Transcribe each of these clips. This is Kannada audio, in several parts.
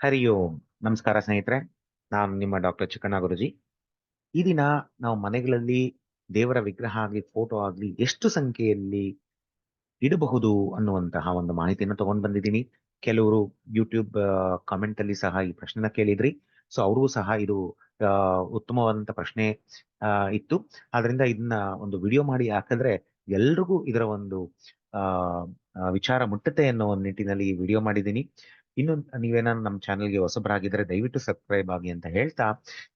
ಹರಿ ಓಂ. ನಮಸ್ಕಾರ ಸ್ನೇಹಿತರೆ ನಾನು ನಿಮ್ಮ ಡಾಕ್ಟರ್ ಚಿಕ್ಕಣ್ಣ ಗುರುಜಿ ಈ ದಿನ ನಾವು ಮನೆಗಳಲ್ಲಿ ದೇವರ ವಿಗ್ರಹ ಆಗ್ಲಿ ಫೋಟೋ ಆಗ್ಲಿ ಎಷ್ಟು ಸಂಖ್ಯೆಯಲ್ಲಿ ಇಡಬಹುದು ಅನ್ನುವಂತಹ ಒಂದು ಮಾಹಿತಿಯನ್ನು ತಗೊಂಡ್ ಬಂದಿದ್ದೀನಿ. ಕೆಲವರು ಯೂಟ್ಯೂಬ್ ಕಾಮೆಂಟ್ ಅಲ್ಲಿ ಸಹ ಈ ಪ್ರಶ್ನೆನ ಕೇಳಿದ್ರಿ. ಸೊ ಅವ್ರಿಗೂ ಸಹ ಇದು ಉತ್ತಮವಾದಂತ ಪ್ರಶ್ನೆ ಇತ್ತು. ಆದ್ರಿಂದ ಇದನ್ನ ಒಂದು ವಿಡಿಯೋ ಮಾಡಿ ಹಾಕಿದ್ರೆ ಎಲ್ರಿಗೂ ಇದರ ಒಂದು ಆ, ವಿಚಾರ ಮುಟ್ಟತೆ ಅನ್ನೋ ಒಂದು ನಿಟ್ಟಿನಲ್ಲಿ ಈ ವಿಡಿಯೋ ಮಾಡಿದ್ದೀನಿ. ಇನ್ನು ನೀವೇನಾದ್ರು ನಮ್ಮ ಚಾನೆಲ್ಗೆ ಹೊಸಬರಾಗಿದ್ರೆ ದಯವಿಟ್ಟು ಸಬ್ಸ್ಕ್ರೈಬ್ ಆಗಿ ಅಂತ ಹೇಳ್ತಾ,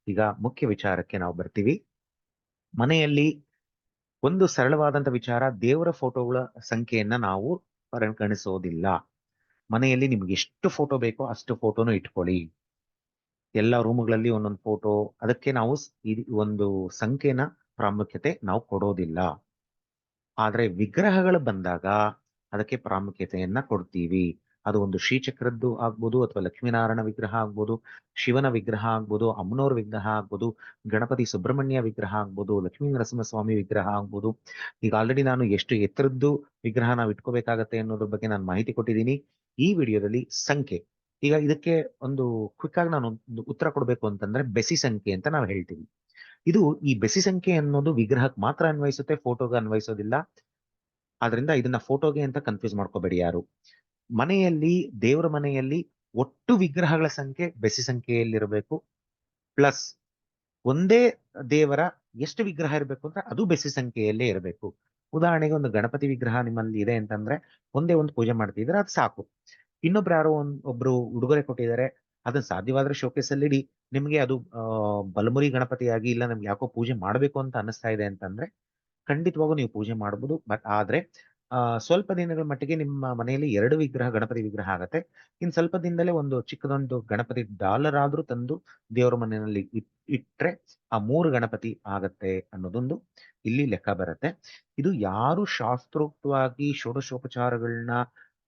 ಈಗ ಮುಖ್ಯ ವಿಚಾರಕ್ಕೆ ನಾವು ಬರ್ತೀವಿ. ಮನೆಯಲ್ಲಿ ಒಂದು ಸರಳವಾದಂತ ವಿಚಾರ, ದೇವರ ಫೋಟೋಗಳ ಸಂಖ್ಯೆಯನ್ನ ನಾವು ಪರಿಗಣಿಸೋದಿಲ್ಲ. ಮನೆಯಲ್ಲಿ ನಿಮ್ಗೆ ಎಷ್ಟು ಫೋಟೋ ಬೇಕೋ ಅಷ್ಟು ಫೋಟೋನು ಇಟ್ಕೊಳ್ಳಿ. ಎಲ್ಲ ರೂಮ್ಗಳಲ್ಲಿ ಒಂದೊಂದು ಫೋಟೋ ಅದಕ್ಕೆ ನಾವು ಒಂದು ಸಂಖ್ಯೆನ ಪ್ರಾಮುಖ್ಯತೆ ನಾವು ಕೊಡೋದಿಲ್ಲ. ಆದ್ರೆ ವಿಗ್ರಹಗಳು ಬಂದಾಗ ಅದಕ್ಕೆ ಪ್ರಾಮುಖ್ಯತೆಯನ್ನ ಕೊಡ್ತೀವಿ. ಅದು ಒಂದು ಶ್ರೀಚಕ್ರದ್ದು ಆಗ್ಬೋದು ಅಥವಾ ಲಕ್ಷ್ಮೀನಾರಾಯಣ ವಿಗ್ರಹ ಆಗ್ಬೋದು, ಶಿವನ ವಿಗ್ರಹ ಆಗ್ಬೋದು, ಅಮ್ಮನವ್ರ ವಿಗ್ರಹ ಆಗ್ಬೋದು, ಗಣಪತಿ ಸುಬ್ರಹ್ಮಣ್ಯ ವಿಗ್ರಹ ಆಗ್ಬೋದು, ಲಕ್ಷ್ಮೀ ನರಸಿಂಹಸ್ವಾಮಿ ವಿಗ್ರಹ ಆಗ್ಬೋದು. ಈಗ ಆಲ್ರೆಡಿ ನಾನು ಎಷ್ಟು ಎತ್ತರದ್ದು ವಿಗ್ರಹ ನಾವು ಇಟ್ಕೋಬೇಕಾಗತ್ತೆ ಅನ್ನೋದ್ರ ಬಗ್ಗೆ ನಾನು ಮಾಹಿತಿ ಕೊಟ್ಟಿದ್ದೀನಿ. ಈ ವಿಡಿಯೋದಲ್ಲಿ ಸಂಖ್ಯೆ. ಈಗ ಇದಕ್ಕೆ ಒಂದು ಕ್ವಿಕ್ ಆಗಿ ನಾನು ಉತ್ತರ ಕೊಡಬೇಕು ಅಂತಂದ್ರೆ ಬೆಸಿ ಸಂಖ್ಯೆ ಅಂತ ನಾವು ಹೇಳ್ತೀವಿ. ಇದು ಈ ಬೆಸಿ ಸಂಖ್ಯೆ ಅನ್ನೋದು ವಿಗ್ರಹಕ್ಕೆ ಮಾತ್ರ ಅನ್ವಯಿಸುತ್ತೆ ಫೋಟೋಗೆ ಅನ್ವಯಿಸೋದಿಲ್ಲ. ಆದ್ರಿಂದ ಇದನ್ನ ಫೋಟೋಗೆ ಅಂತ ಕನ್ಫ್ಯೂಸ್ ಮಾಡ್ಕೋಬೇಡಿ ಯಾರು. ಮನೆಯಲ್ಲಿ, ದೇವರ ಮನೆಯಲ್ಲಿ ಒಟ್ಟು ವಿಗ್ರಹಗಳ ಸಂಖ್ಯೆ ಬೆಸಿ ಸಂಖ್ಯೆಯಲ್ಲಿರಬೇಕು. ಪ್ಲಸ್ ಒಂದೇ ದೇವರ ಎಷ್ಟು ವಿಗ್ರಹ ಇರಬೇಕು ಅಂದ್ರೆ ಅದು ಬೆಸಿ ಸಂಖ್ಯೆಯಲ್ಲೇ ಇರಬೇಕು. ಉದಾಹರಣೆಗೆ ಒಂದು ಗಣಪತಿ ವಿಗ್ರಹ ನಿಮ್ಮಲ್ಲಿ ಇದೆ ಅಂತಂದ್ರೆ ಒಂದೇ ಒಂದು ಪೂಜೆ ಮಾಡ್ತಿದ್ರೆ ಅದು ಸಾಕು. ಇನ್ನೊಬ್ರು ಯಾರೋ ಒಂದ್ ಒಬ್ರು ಉಡುಗೊರೆ ಕೊಟ್ಟಿದ್ದಾರೆ, ಅದನ್ನ ಸಾಧ್ಯವಾದ್ರೆ ಶೋಕೇಸ್ ಅಲ್ಲಿ ಇಡಿ. ನಿಮ್ಗೆ ಅದು ಬಲಮುರಿ ಗಣಪತಿಯಾಗಿ ಇಲ್ಲ ನಮ್ಗೆ ಯಾಕೋ ಪೂಜೆ ಮಾಡ್ಬೇಕು ಅಂತ ಅನಿಸ್ತಾ ಇದೆ ಅಂತಂದ್ರೆ ಖಂಡಿತವಾಗೂ ನೀವು ಪೂಜೆ ಮಾಡಬಹುದು ಬಟ್ ಆದ್ರೆ ಆ, ಸ್ವಲ್ಪ ದಿನಗಳ ಮಟ್ಟಿಗೆ ನಿಮ್ಮ ಮನೆಯಲ್ಲಿ ಎರಡು ವಿಗ್ರಹ, ಗಣಪತಿ ವಿಗ್ರಹ ಆಗತ್ತೆ. ಇನ್ ಸ್ವಲ್ಪ ದಿನದಲ್ಲೇ ಒಂದು ಚಿಕ್ಕದೊಂದು ಗಣಪತಿ ಡಾಲರ್ ಆದ್ರೂ ತಂದು ದೇವರ ಮನೆಯಲ್ಲಿ ಇಟ್ಟರೆ ಆ ಮೂರು ಗಣಪತಿ ಆಗತ್ತೆ ಅನ್ನೋದೊಂದು ಇಲ್ಲಿ ಲೆಕ್ಕ ಬರುತ್ತೆ. ಇದು ಯಾರು ಶಾಸ್ತ್ರೋಕ್ತವಾಗಿ ಷೋಡಶೋಪಚಾರಗಳನ್ನ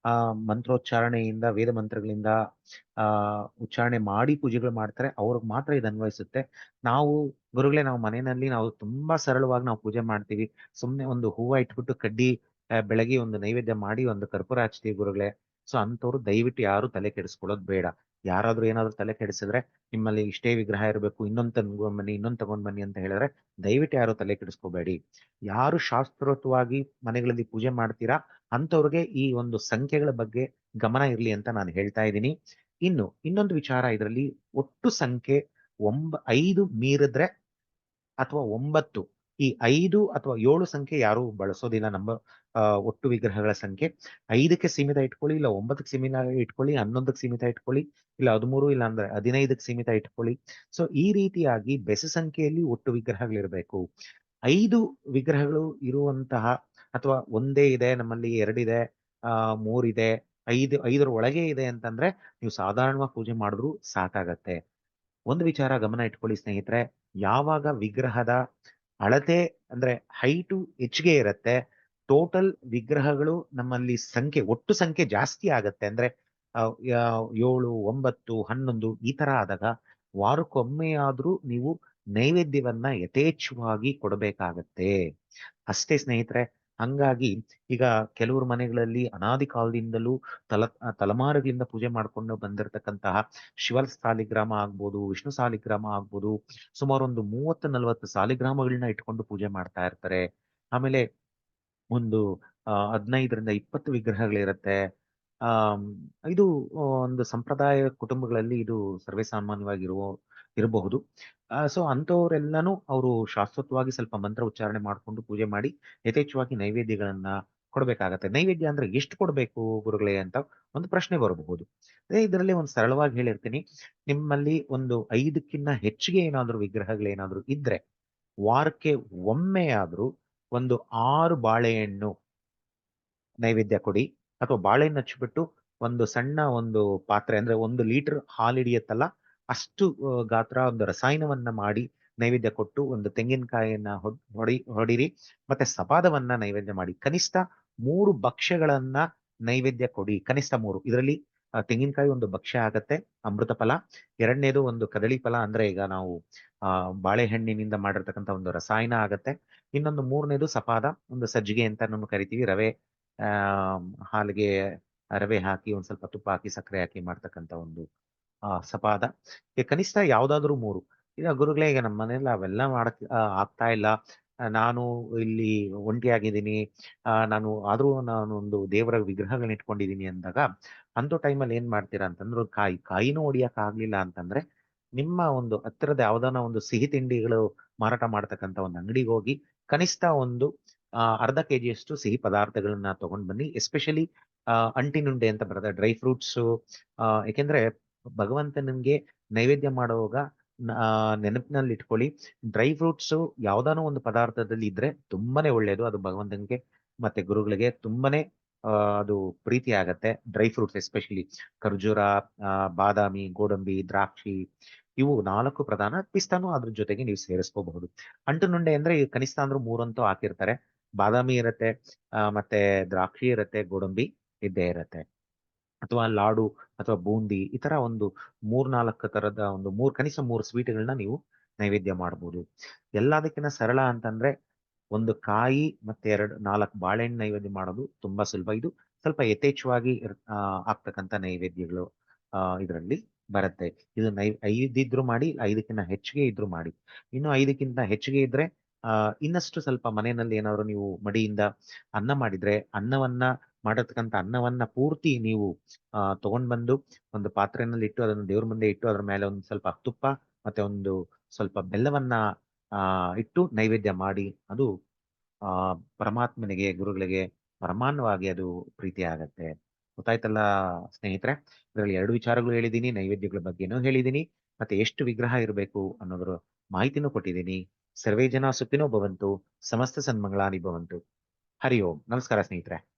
ಆ, ಮಂತ್ರೋಚ್ಚಾರಣೆಯಿಂದ, ವೇದ ಮಂತ್ರಗಳಿಂದ, ಆ, ಉಚ್ಚಾರಣೆ ಮಾಡಿ ಪೂಜೆಗಳು ಮಾಡ್ತಾರೆ, ಅವ್ರಿಗೆ ಮಾತ್ರ ಇದು ಅನ್ವಯಿಸುತ್ತೆ. ನಾವು, ಗುರುಗಳೇ, ನಾವು ಮನೆಯಲ್ಲಿ ನಾವು ತುಂಬಾ ಸರಳವಾಗಿ ನಾವು ಪೂಜೆ ಮಾಡ್ತೀವಿ. ಸುಮ್ಮನೆ ಒಂದು ಹೂವ ಇಟ್ಬಿಟ್ಟು ಕಡ್ಡಿ ಬೆಳಗ್ಗೆ ಒಂದು ನೈವೇದ್ಯ ಮಾಡಿ ಒಂದು ಕರ್ಪೂರ ಹಚ್ತೀವಿ ಗುರುಗಳೇ. ಸೊ ಅಂಥವ್ರು ದಯವಿಟ್ಟು ಯಾರು ತಲೆ ಕೆಡಿಸ್ಕೊಳ್ಳೋದು ಬೇಡ. ಯಾರಾದ್ರೂ ಏನಾದ್ರು ತಲೆ ಕೆಡಿಸಿದ್ರೆ ನಿಮ್ಮಲ್ಲಿ ಇಷ್ಟೇ ವಿಗ್ರಹ ಇರಬೇಕು, ಇನ್ನೊಂದು ತಗೊಂಡ್ ಬನ್ನಿ ಇನ್ನೊಂದು ತಗೊಂಡ್ ಬನ್ನಿ ಅಂತ ಹೇಳಿದ್ರೆ ದಯವಿಟ್ಟು ಯಾರು ತಲೆ ಕೆಡಿಸ್ಕೋಬೇಡಿ. ಯಾರು ಶಾಸ್ತ್ರೋತ್ವಾಗಿ ಮನೆಗಳಲ್ಲಿ ಪೂಜೆ ಮಾಡ್ತೀರಾ ಅಂಥವ್ರಿಗೆ ಈ ಒಂದು ಸಂಖ್ಯೆಗಳ ಬಗ್ಗೆ ಗಮನ ಇರಲಿ ಅಂತ ನಾನು ಹೇಳ್ತಾ ಇದ್ದೀನಿ. ಇನ್ನು ಇನ್ನೊಂದು ವಿಚಾರ ಇದರಲ್ಲಿ ಒಟ್ಟು ಸಂಖ್ಯೆ ಒಂಬ, ಐದು ಮೀರಿದ್ರೆ ಅಥವಾ ಒಂಬತ್ತು. ಈ ಐದು ಅಥವಾ ಏಳು ಸಂಖ್ಯೆ ಯಾರು ಬಳಸೋದಿಲ್ಲ ನಮ್ಮ ಒಟ್ಟು ವಿಗ್ರಹಗಳ ಸಂಖ್ಯೆ. ಐದಕ್ಕೆ ಸೀಮಿತ ಇಟ್ಕೊಳ್ಳಿ, ಇಲ್ಲ ಒಂಬತ್ತಕ್ಕೆ ಸೀಮಿತ ಇಟ್ಕೊಳ್ಳಿ, ಹನ್ನೊಂದಕ್ಕೆ ಸೀಮಿತ ಇಟ್ಕೊಳ್ಳಿ, ಇಲ್ಲ ಹದಿಮೂರು, ಇಲ್ಲ ಅಂದ್ರೆ ಹದಿನೈದಕ್ಕೆ ಸೀಮಿತ ಇಟ್ಕೊಳ್ಳಿ. ಸೊ, ಈ ರೀತಿಯಾಗಿ ಬೆಸ ಸಂಖ್ಯೆಯಲ್ಲಿ ಒಟ್ಟು ವಿಗ್ರಹಗಳಿರಬೇಕು. ಐದು ವಿಗ್ರಹಗಳು ಇರುವಂತಹ ಅಥವಾ ಒಂದೇ ಇದೆ, ನಮ್ಮಲ್ಲಿ ಎರಡಿದೆ ಆ ಮೂರಿದೆ ಐದು, ಐದರ ಒಳಗೆ ಇದೆ ಅಂತಂದ್ರೆ ನೀವು ಸಾಧಾರಣವಾಗಿ ಪೂಜೆ ಮಾಡಿದ್ರು ಸಾಕಾಗತ್ತೆ. ಒಂದು ವಿಚಾರ ಗಮನ ಇಟ್ಕೊಳ್ಳಿ ಸ್ನೇಹಿತರೆ, ಯಾವಾಗ ವಿಗ್ರಹದ ಅಳತೆ ಅಂದ್ರೆ ಹೈಟು ಹೆಚ್ಚಿಗೆ ಇರುತ್ತೆ. ಟೋಟಲ್ ವಿಗ್ರಹಗಳು ನಮ್ಮಲ್ಲಿ ಸಂಖ್ಯೆ, ಒಟ್ಟು ಸಂಖ್ಯೆ ಜಾಸ್ತಿ ಆಗತ್ತೆ. ಅಂದ್ರೆ ಏಳು, ಒಂಬತ್ತು, ಹನ್ನೊಂದು ಈ ತರ ಆದಾಗ ವಾರಕ್ಕೊಮ್ಮೆ ಆದ್ರೂ ನೀವು ನೈವೇದ್ಯವನ್ನ ಯಥೇಚ್ಛವಾಗಿ ಕೊಡಬೇಕಾಗತ್ತೆ. ಅಷ್ಟೇ ಸ್ನೇಹಿತರೆ ಹಂಗಾಗಿ ಈಗ ಕೆಲವ್ರ ಮನೆಗಳಲ್ಲಿ ಅನಾದಿ ಕಾಲದಿಂದಲೂ ತಲ, ತಲೆಮಾರುಗಳಿಂದ ಪೂಜೆ ಮಾಡ್ಕೊಂಡು ಬಂದಿರತಕ್ಕಂತಹ ಶಿವ ಸಾಲಿಗ್ರಾಮ ಆಗ್ಬೋದು, ವಿಷ್ಣು ಸಾಲಿಗ್ರಾಮ ಆಗ್ಬೋದು ಸುಮಾರು ಒಂದು ಮೂವತ್ತು ನಲವತ್ತು ಸಾಲಿಗ್ರಾಮಗಳನ್ನ ಇಟ್ಕೊಂಡು ಪೂಜೆ ಮಾಡ್ತಾ ಇರ್ತಾರೆ. ಆಮೇಲೆ ಒಂದು ಹದಿನೈದರಿಂದ ಇಪ್ಪತ್ತು ವಿಗ್ರಹಗಳಿರುತ್ತೆ. ಆ ಇದು ಒಂದು ಸಂಪ್ರದಾಯ ಕುಟುಂಬಗಳಲ್ಲಿ ಇದು ಸರ್ವೇ ಸಾಮಾನ್ಯವಾಗಿರುವ ಇರಬಹುದು. ಸೊ ಅಂಥವರೆಲ್ಲನೂ ಅವರು ಶಾಶ್ವತವಾಗಿ ಸ್ವಲ್ಪ ಮಂತ್ರ ಉಚ್ಚಾರಣೆ ಮಾಡ್ಕೊಂಡು ಪೂಜೆ ಮಾಡಿ ಯಥೇಚ್ಛವಾಗಿ ನೈವೇದ್ಯಗಳನ್ನ ಕೊಡಬೇಕಾಗತ್ತೆ. ನೈವೇದ್ಯ ಅಂದ್ರೆ ಎಷ್ಟು ಕೊಡಬೇಕು ಗುರುಗಳೇ ಅಂತ ಒಂದು ಪ್ರಶ್ನೆ ಬರಬಹುದು. ಅದೇ ಇದರಲ್ಲಿ ಒಂದು ಸರಳವಾಗಿ ಹೇಳಿರ್ತೀನಿ. ನಿಮ್ಮಲ್ಲಿ ಒಂದು ಐದಕ್ಕಿಂತ ಹೆಚ್ಚಿಗೆ ಏನಾದರೂ ವಿಗ್ರಹಗಳೇನಾದ್ರೂ ಇದ್ರೆ ವಾರಕ್ಕೆ ಒಮ್ಮೆ ಆದ್ರೂ ಒಂದು ಆರು ಬಾಳೆಹಣ್ಣು ನೈವೇದ್ಯ ಕೊಡಿ. ಅಥವಾ ಬಾಳೆಹಣ್ಣು ಹಚ್ಚಿಬಿಟ್ಟು ಒಂದು ಸಣ್ಣ ಒಂದು ಪಾತ್ರೆ ಅಂದ್ರೆ ಒಂದು ಲೀಟರ್ ಹಾಲು ಹಿಡಿಯತ್ತಲ್ಲ ಅಷ್ಟು ಗಾತ್ರ, ಒಂದು ರಸಾಯನವನ್ನ ಮಾಡಿ ನೈವೇದ್ಯ ಕೊಟ್ಟು ಒಂದು ತೆಂಗಿನಕಾಯಿಯನ್ನ ಹೊಡಿ, ಹೊಡಿರಿ. ಮತ್ತೆ ಸಪಾದವನ್ನ ನೈವೇದ್ಯ ಮಾಡಿ. ಕನಿಷ್ಠ ಮೂರು ಭಕ್ಷ್ಯಗಳನ್ನ ನೈವೇದ್ಯ ಕೊಡಿ. ಕನಿಷ್ಠ ಮೂರು. ಇದರಲ್ಲಿ ತೆಂಗಿನಕಾಯಿ ಒಂದು ಭಕ್ಷ್ಯ ಆಗತ್ತೆ, ಅಮೃತ ಫಲ. ಎರಡನೇದು ಒಂದು ಕದಳಿ ಫಲ ಅಂದ್ರೆ ಈಗ ನಾವು, ಆ, ಬಾಳೆಹಣ್ಣಿನಿಂದ ಮಾಡಿರ್ತಕ್ಕಂಥ ಒಂದು ರಸಾಯನ ಆಗತ್ತೆ. ಇನ್ನೊಂದು ಮೂರನೇದು ಸಪಾದ, ಒಂದು ಸಜ್ಜಿಗೆ ಅಂತ ಕರಿತೀವಿ. ರವೆ, ಆ, ಹಾಲಿಗೆ ರವೆ ಹಾಕಿ, ಒಂದ್ ಸ್ವಲ್ಪ ತುಪ್ಪ ಹಾಕಿ, ಸಕ್ಕರೆ ಹಾಕಿ ಮಾಡ್ತಕ್ಕಂಥ ಒಂದು ಸಪಾದ. ಕನಿಷ್ಠ ಯಾವ್ದಾದ್ರು ಮೂರು. ಈಗ ಗುರುಗಳೇ, ಈಗ ನಮ್ಮ ಮನೇಲಿ ಅವೆಲ್ಲ ಮಾಡಕ್ ಆಗ್ತಾ ಇಲ್ಲ. ನಾನು ಇಲ್ಲಿ ಒಂಟಿಯಾಗಿದ್ದೀನಿ. ನಾನು, ಆದ್ರೂ ಒಂದು ದೇವರ ವಿಗ್ರಹಗಳನ್ನ ಇಟ್ಕೊಂಡಿದ್ದೀನಿ ಅಂದಾಗ ಅಂತ ಟೈಮಲ್ಲಿ ಏನ್ ಮಾಡ್ತೀರಾ ಅಂತಂದ್ರೆ, ಕಾಯಿ, ಕಾಯಿನೂ ಹೊಡಿಯಕ್ ಆಗ್ಲಿಲ್ಲ ಅಂತಂದ್ರೆ, ನಿಮ್ಮ ಒಂದು ಹತ್ತಿರದ ಯಾವ್ದಾನ ಒಂದು ಸಿಹಿ ತಿಂಡಿಗಳು ಮಾರಾಟ ಮಾಡ್ತಕ್ಕಂಥ ಒಂದು ಅಂಗಡಿಗೆ ಹೋಗಿ, ಕನಿಷ್ಠ ಒಂದು ಅರ್ಧ ಕೆ ಜಿಯಷ್ಟು ಸಿಹಿ ಪದಾರ್ಥಗಳನ್ನ ತಗೊಂಡ್ ಬನ್ನಿ. ಎಸ್ಪೆಷಲಿ ಅಂಟಿನುಂಡೆ ಅಂತ ಬರುತ್ತೆ ಡ್ರೈ ಫ್ರೂಟ್ಸ್ ಯಾಕೆಂದ್ರೆ ಭಗವಂತನಿಗೆ ನೈವೇದ್ಯ ಮಾಡುವಾಗ ನೆನಪಿನಲ್ಲಿ ಇಟ್ಕೊಳ್ಳಿ. ಡ್ರೈ ಫ್ರೂಟ್ಸ್ ಯಾವ್ದಾನೋ ಒಂದು ಪದಾರ್ಥದಲ್ಲಿ ಇದ್ರೆ ತುಂಬಾನೇ ಒಳ್ಳೆಯದು ಅದು ಭಗವಂತನಿಗೆ ಮತ್ತೆ ಗುರುಗಳಿಗೆ ತುಂಬಾನೇ ಅದು ಪ್ರೀತಿ ಆಗತ್ತೆ. ಡ್ರೈ ಫ್ರೂಟ್ಸ್ ಎಸ್ಪೆಷಲಿ ಖರ್ಜೂರ ಬಾದಾಮಿ, ಗೋಡಂಬಿ, ದ್ರಾಕ್ಷಿ, ಇವು ನಾಲ್ಕು ಪ್ರಧಾನ ಪಿಸ್ತಾನು ಅದ್ರ ಜೊತೆಗೆ ನೀವು ಸೇರಿಸ್ಕೋಬಹುದು. ಅಂಟುನುಂಡೆ ಅಂದ್ರೆ ಈ ಕನಿಷ್ಠ ಅಂದ್ರೆ ಮೂರಂತೂ ಹಾಕಿರ್ತಾರೆ. ಬಾದಾಮಿ ಇರತ್ತೆ ಮತ್ತೆ ದ್ರಾಕ್ಷಿ ಇರತ್ತೆ, ಗೋಡಂಬಿ ಇದ್ದೇ ಇರತ್ತೆ. ಅಥವಾ ಲಾಡು ಅಥವಾ ಬೂಂದಿ ಈ ತರ ಒಂದು ಮೂರ್ನಾಲ್ಕು ತರದ ಒಂದು ಮೂರ್ ಕನಿಷ್ಠ ಮೂರು ಸ್ವೀಟ್ಗಳನ್ನ ನೀವು ನೈವೇದ್ಯ ಮಾಡ್ಬೋದು. ಎಲ್ಲದಕ್ಕಿಂತ ಸರಳ ಅಂತಂದ್ರೆ ಒಂದು ಕಾಯಿ ಮತ್ತೆ ಎರಡು ನಾಲ್ಕು ಬಾಳೆಹಣ್ಣು ನೈವೇದ್ಯ ಮಾಡೋದು ತುಂಬಾ ಸುಲಭ. ಇದು ಸ್ವಲ್ಪ ಯಥೇಚ್ಛವಾಗಿ ಆಗ್ತಕ್ಕಂಥ ನೈವೇದ್ಯಗಳು ಇದರಲ್ಲಿ ಬರುತ್ತೆ. ಇದು ನೈ, ಐದಿದ್ರು ಮಾಡಿ ಐದಕ್ಕಿಂತ ಹೆಚ್ಚಿಗೆ ಇದ್ರು ಮಾಡಿ. ಇನ್ನು ಐದಕ್ಕಿಂತ ಹೆಚ್ಚಿಗೆ ಇದ್ರೆ ಇನ್ನಷ್ಟು ಸ್ವಲ್ಪ ಮನೆಯಲ್ಲಿ ಏನಾದ್ರು ನೀವು ಮಡಿಯಿಂದ ಅನ್ನ ಮಾಡಿದ್ರೆ, ಅನ್ನವನ್ನ ಮಾಡಿರ್ತಕ್ಕಂಥ ಅನ್ನವನ್ನ ಪೂರ್ತಿ ನೀವು, ಆ ತಗೊಂಡ್ ಬಂದು ಒಂದು ಪಾತ್ರೆನಲ್ಲಿ ಇಟ್ಟು ಅದನ್ನು ದೇವ್ರ ಮುಂದೆ ಇಟ್ಟು ಅದ್ರ ಮೇಲೆ ಒಂದು ಸ್ವಲ್ಪ ತುಪ್ಪ ಮತ್ತೆ ಒಂದು ಸ್ವಲ್ಪ ಬೆಲ್ಲವನ್ನ, ಆ, ಇಟ್ಟು ನೈವೇದ್ಯ ಮಾಡಿ ಅದು, ಆ, ಪರಮಾತ್ಮನಿಗೆ, ಗುರುಗಳಿಗೆ ಪರಮಾನ್ನವಾಗಿ ಅದು ಪ್ರೀತಿ ಆಗತ್ತೆ ಗೊತ್ತಾಯ್ತಲ್ಲ ಸ್ನೇಹಿತರೆ? ಇದರಲ್ಲಿ ಎರಡು ವಿಚಾರಗಳು ಹೇಳಿದ್ದೀನಿ, ನೈವೇದ್ಯಗಳ ಬಗ್ಗೆನೂ ಹೇಳಿದ್ದೀನಿ, ಮತ್ತೆ ಎಷ್ಟು ವಿಗ್ರಹ ಇರಬೇಕು ಅನ್ನೋದ್ರ ಮಾಹಿತಿನೂ ಕೊಟ್ಟಿದ್ದೀನಿ. ಸರ್ವೇ ಜನ ಸುಖಿನೋ ಭವಂತು, ಸಮಸ್ತ ಸನ್ಮಂಗಳಾನಿ ಭವಂತು. ಹರಿ ಓಂ. ನಮಸ್ಕಾರ ಸ್ನೇಹಿತರೆ.